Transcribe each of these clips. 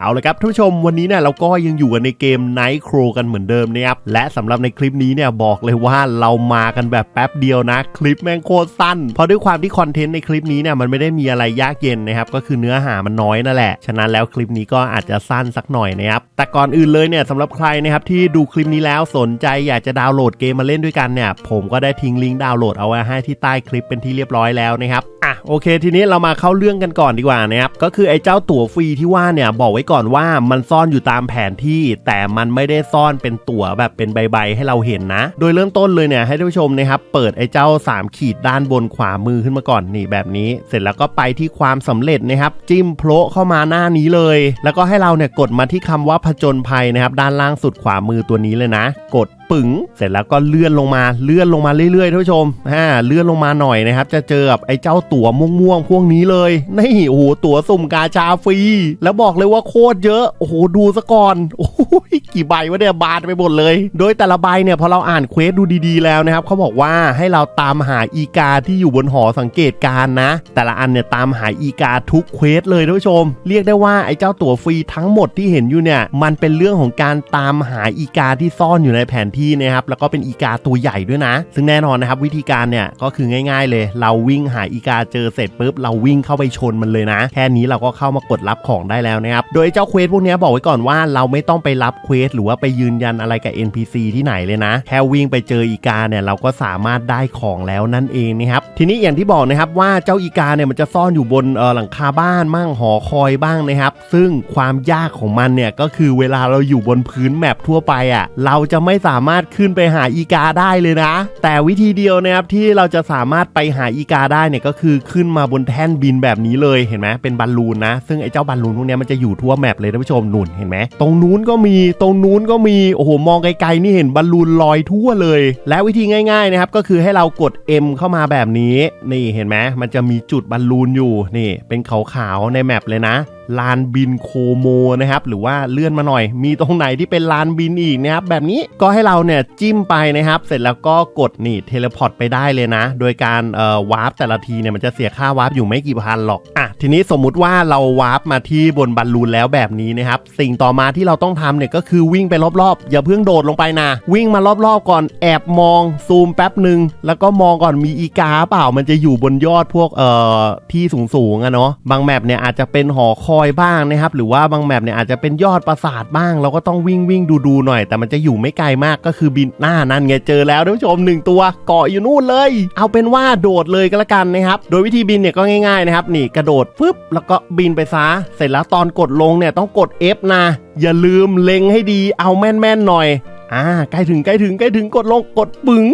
เอาละครับท่านผู้ชมวันนี้เนี่ยเราก็ยังอยู่กันในเกม Night Crow กันเหมือนเดิมนะครับและสำหรับในคลิปนี้เนี่ยบอกเลยว่าเรามากันแบบแป๊บเดียวนะ คลิปแม่งโคตรสั้น เพราะด้วยความที่คอนเทนต์ในคลิปนี้เนี่ยมันไม่ได้มีอะไรยากเย็นนะครับก็คือเนื้อหามันน้อยนั่นแหละ ฉะนั้นแล้วคลิปนี้ก็อาจจะสั้นสักหน่อยนะครับแต่ก่อนอื่นเลยเนี่ยสำหรับใครนะครับที่ดูคลิปนี้แล้วสนใจอยากจะดาวน์โหลดเกมมาเล่นด้วยกันเนี่ยผมก็ได้ทิ้งลิงก์ดาวน์โหลดเอาไว้ให้ที่ใต้คลิปเป็นที่เรียบร้อยแล้วนะครับอะโอเค ทีนี้เรามาเข้าเรื่องกันก่อนดีกว่านะครับก็คือไอ้เจ้าตั๋วฟรีที่ว่าเนี่ยบอกไว้ก่อนว่ามันซ่อนอยู่ตามแผนที่ แต่มันไม่ได้ซ่อนเป็นตั๋วแบบเป็นใบๆให้เราเห็นนะ โดยเริ่มต้นเลยเนี่ยให้ท่านผู้ชมนะครับเปิดไอ้เจ้า 3 ขีดด้านบนขวามือขึ้นมาก่อนนี่แบบนี้ เสร็จแล้วก็ไปที่ความสำเร็จนะครับจิ้มโผล่เข้ามาหน้านี้เลย แล้วก็ให้เราเนี่ยกดมาที่คำว่าผจญภัยนะครับด้านล่างสุดขวามือตัวนี้เลยนะ กด ปึ๋งเสร็จแล้วก็เลื่อนลงมาเลื่อนลงมาเรื่อยๆท่านผู้ชมอ่าเลื่อนลงมาหน่อยนะครับ จะเจอกับไอ้เจ้าตั๋วม่วงๆพวกนี้เลยนี่โอ้โหตั๋วสุ่มกาชาฟรี แล้วบอกเลยว่าโคตรเยอะโอ้โหดูซะก่อนโอ้ยกี่ใบวะเนี่ยบานไปหมดเลย โดยแต่ละใบเนี่ยพอเราอ่านเควสดูดีๆแล้วนะครับเขาบอกว่าให้เราตามหาอีกาที่อยู่บนหอสังเกตการณ์นะ แต่ละอันเนี่ยตามหาอีกาทุกเควสเลยท่านผู้ชม เรียกได้ว่าไอ้เจ้าตั๋วฟรีทั้งหมดที่เห็นอยู่เนี่ยมันเป็นเรื่องของการตามหาอีกาที่ซ่อนอยู่ในแผนที่นะครับแล้วก็เป็นอีกาตัวใหญ่ด้วยนะ ซึ่งแน่นอนนะครับวิธีการเนี่ยก็คือง่าย ๆ เลย เราวิ่งหาอีกาเจอเสร็จปุ๊บเราวิ่งเข้าไปชนมันเลยนะ แค่นี้เราก็เข้ามากดรับของได้แล้วนะครับโดยเจ้าเควสพวกนี้บอกไว้ก่อนว่าเราไม่ต้องไปรับเควสหรือว่าไปยืนยันอะไรกับ NPC ที่ไหนเลยนะ แค่วิ่งไปเจออีกาเนี่ยเราก็สามารถได้ของแล้วนั่นเองนะครับทีนี้อย่างที่บอกนะครับว่าเจ้าอีกาเนี่ยมันจะซ่อนอยู่บนหลังคาบ้านบ้างหอคอยบ้างนะครับ ซึ่งความยากของมันเนี่ยก็คือเวลาเราอยู่บนพื้นแมปทั่วไปอะเราจะไม่สามารถขึ้นไปหาอีกาได้เลยนะ แต่วิธีเดียวนะครับที่เราจะสามารถไปหาอีกาได้เนี่ยก็คือขึ้นมาบนแท่นบินแบบนี้เลยเห็นไหมเป็นบอลลูนนะ ซึ่งไอ้เจ้าบอลลูนพวกนี้มันจะอยู่ทั่วแมปเลยท่านผู้ชมนุ่นเห็นไหมตรงนู้นก็มีตรงนู้นก็มีโอ้โหมองไกลๆนี่เห็นบอลลูนลอยทั่วเลย และวิธีง่ายๆนะครับก็คือให้เรากด M เข้ามาแบบนี้ นี่เห็นไหมมันจะมีจุดบอลลูนอยู่นี่ เป็นขาวๆในแมปเลยนะ ลานบินโคโมนะครับหรือว่าเลื่อนมาหน่อย มีตรงไหนที่เป็นลานบินอีกนะครับแบบนี้ก็ให้เราเนี่ยจิ้มไปนะครับ เสร็จแล้วก็กดนี่เทเลพอร์ตไปได้เลยนะ โดยการเอ่อวาร์ปแต่ละทีเนี่ยมันจะเสียค่าวาร์ปอยู่ไม่กี่พันหรอกอะทีนี้สมมุติว่าเราวาร์ปมาที่บนบอลลูนแล้วแบบนี้นะครับสิ่งต่อมาที่เราต้องทำเนี่ยก็คือวิ่งไปรอบๆ อย่าเพิ่งโดดลงไปนะวิ่งมารอบๆก่อนแอบมองซูมแป๊บหนึ่งแล้วก็มองก่อนมีอีกาเปล่ามันจะอยู่บนยอดพวกเอ่อที่สูงๆอะเนาะบางแมปเนี่ยอาจจะเป็นหอคอยบ้างนะครับ หรือว่าบางแมปเนี่ยอาจจะเป็นยอดปราสาทบ้าง เราก็ต้องวิ่งวิ่งดูดูหน่อย แต่มันจะอยู่ไม่ไกลมากก็คือบินหน้านั่นไงเจอแล้วท่านผู้ชมหนึ่งตัวเกาะอยู่นู่นเลย เอาเป็นว่าโดดเลยก็แล้วกันนะครับ โดยวิธีบินเนี่ยก็ง่ายๆนะครับนี่กระโดดฟึบแล้วก็บินไปซะเสร็จแล้วตอนกดลงเนี่ยต้องกด F นะ อย่าลืมเล็งให้ดีเอาแม่นๆหน่อยอ่าใกล้ถึงใกล้ถึงใกล้ถึงกดลงกดปึ๋ง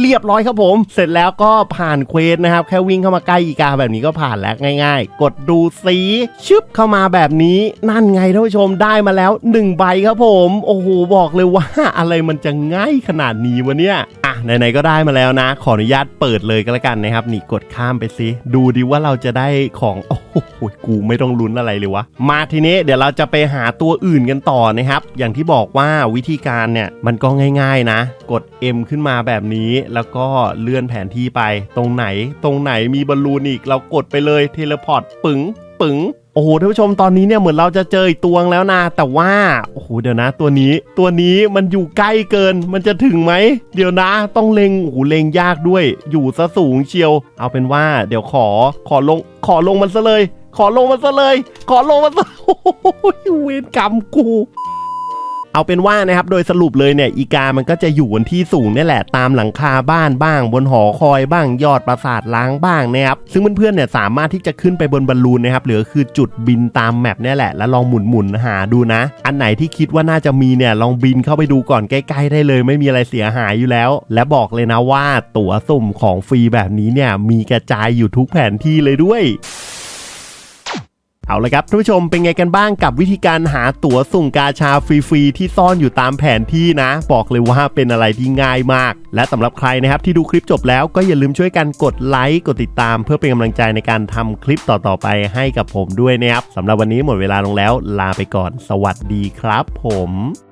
เรียบร้อยครับผม เสร็จแล้วก็ผ่านเควสนะครับ แค่วิ่งเข้ามาใกล้อีกาแบบนี้ก็ผ่านแล้วง่าย ๆ กดดูสีชึบเข้ามาแบบนี้นั่นไงท่านผู้ชมได้มาแล้ว1ใบครับผม โอ้โหบอกเลยว่าอะไรมันจะง่ายขนาดนี้วะเนี่ย ไหนๆก็ได้มาแล้วนะ ขออนุญาตเปิดเลยก็แล้วกันนะครับ นี่กดข้ามไปสิดูดิว่าเราจะได้ของโอ้โหกูไม่ต้องลุ้นอะไรเลยวะ มาทีนี้เดี๋ยวเราจะไปหาตัวอื่นกันต่อนะครับ อย่างที่บอกว่าวิธีการเนี่ยมันก็ง่ายๆนะ กด M ขึ้นมาแบบนี้ แล้วก็เลื่อนแผนที่ไป ตรงไหน ตรงไหนมีบอลลูนอีก เรากดไปเลยเทเลพอร์ตปึ๋งปึ๋ง โอ้โหท่านผู้ชมตอนนี้เนี่ยเหมือนเราจะเจออีกตัวแล้วนะ แต่ว่าโอ้โหเดี๋ยวนะ ตัวนี้ตัวนี้มันอยู่ใกล้เกิน มันจะถึงไหมเดี๋ยวนะ ต้องเล็งโอ้โหเล็งยากด้วย อยู่ซะสูงเชียว เอาเป็นว่า เดี๋ยวขอขอลงขอลงมันซะเลย ขอลงมันซะเลย ขอลงมันซะโอ้โหเวรกรรมกู เอาเป็นว่านะครับโดยสรุปเลยเนี่ยอีกามันก็จะอยู่บนที่สูงนี่แหละตามหลังคาบ้านบ้าง บนหอคอยบ้างยอดปราสาทล้างบ้างนะครับซึ่งเพื่อนๆเนี่ยสามารถที่จะขึ้นไปบนบอลลูนนะครับหรือคือจุดบินตามแมปนี่แหละ แล้วลองหมุนหมุนๆหาดูนะ อันไหนที่คิดว่าน่าจะมีเนี่ยลองบินเข้าไปดูก่อนใกล้ๆได้เลย ไม่มีอะไรเสียหายอยู่แล้ว และบอกเลยนะว่าตั๋วสุ่มของฟรีแบบนี้เนี่ยมีกระจายอยู่ทุกแผนที่เลยด้วย เอาละครับท่านผู้ชมเป็นไงกันบ้างกับวิธีการหาตั๋วสุ่มกาชาฟรีๆ ที่ซ่อนอยู่ตามแผนที่นะ บอกเลยว่าเป็นอะไรที่ง่ายมาก และสำหรับใครนะครับที่ดูคลิปจบแล้วก็อย่าลืมช่วยกันกดไลค์กดติดตาม เพื่อเป็นกำลังใจในการทำคลิปต่อๆไปให้กับผมด้วยนะครับสำหรับวันนี้หมดเวลาลงแล้ว ลาไปก่อน สวัสดีครับผม